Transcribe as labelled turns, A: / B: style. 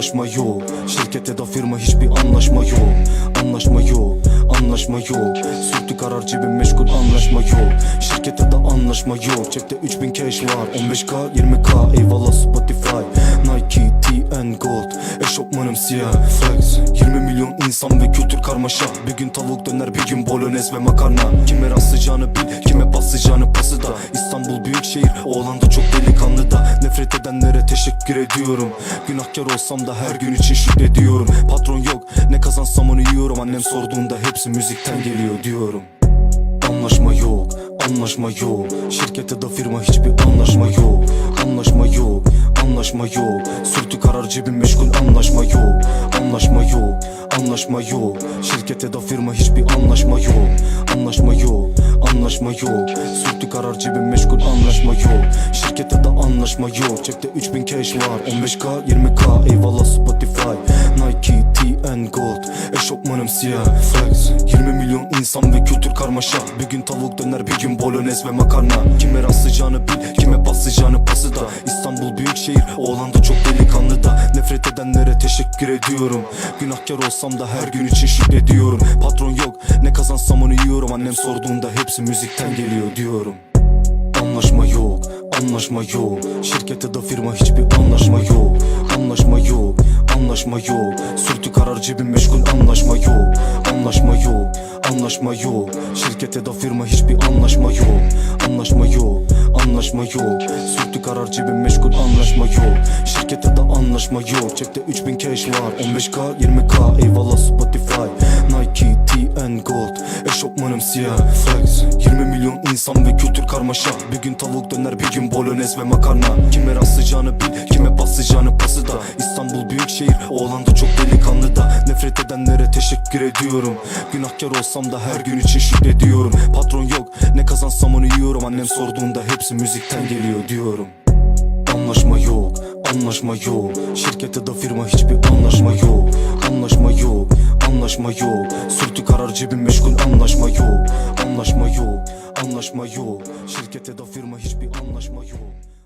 A: Anlaşma yok, Şirkete de firma hiçbir anlaşma yok. Anlaşma yok, anlaşma yok. Sürtü karar cebim meşgul anlaşma yok. Şirkete de anlaşma yok. Çekte 3000 cash var 15k 20k eyvallah Spotify Nike, TN Gold. Eşofmanım siyah Flex. 20 milyon insan ve kültür karmaşa. Bir gün tavuk döner bir gün bolognese ve makarna. Kime rastlayacağını edenlere teşekkür ediyorum. Günahkar olsam da her gün için şükrediyorum. Patron yok ne kazansam onu yiyorum. Annem sorduğunda hepsi müzikten geliyor diyorum. Anlaşma yok, anlaşma yok. Şirkette de firma hiçbir anlaşma yok. Anlaşma yok, anlaşma yok. Sürtü karar cebim meşgul anlaşma yok. Anlaşma yok, anlaşma yok. Şirkette de firma hiçbir anlaşma yok. Anlaşma yok, anlaşma yok. Sürtü karar cebim meşgul anlaşma yok Anlaşma yok Çekte 3000 cash var. 15k 20k eyvallah Spotify. Nike, TN Gold Eşofmanım siyah. Flex 20 milyon insan ve kültür karmaşa. Bir gün tavuk döner bir gün bolognese ve makarna. Kime rastlayacağını bil kime paslayacağını pası da. İstanbul büyük şehir oğlan da çok delikanlı da. Nefret edenlere teşekkür ediyorum. Günahkar olsam da her gün için şükrediyorum. Patron yok ne kazansam onu yiyorum. Annem sorduğunda hepsi müzikten geliyor diyorum anlaşma yok. Şirkette de firma hiçbir anlaşma yok. Anlaşma yok, anlaşma yok. Sürtü karar cebim meşgul. Anlaşma yok. Anlaşma yok, anlaşma yok. Şirkette de firma hiçbir anlaşma yok. Anlaşma yok, anlaşma yok. Sürtü karar cebim meşgul. Anlaşma yok. Şirkette de anlaşma yok. Çekte 3000 cash var. 15k 20k eyvallah Spotify. Nike, TN Gold. Eşofmanım siyah. Flex 20 milyon insan ve kültür karmaşa. Bir gün tavuk döner bir gün bolognese ve makarna. Kime rastlayacağını bil kime paslayacağını pası da. İstanbul büyük şehir oğlan da çok delikanlı da. Nefret edenlere teşekkür ediyorum. Günahkar olsam da her gün için şükrediyorum. Patron yok ne kazansam onu yiyorum. Annem sorduğunda hepsi müzikten geliyor diyorum. Anlaşma yok, anlaşma yok. Şirkette de firma hiçbir anlaşma yok. Anlaşma yok, anlaşma yok. Sürtü karar cebim meşgul anlaşma yok. Anlaşma yok, anlaşma yok. Şirkette de firma hiçbir anlaşma yok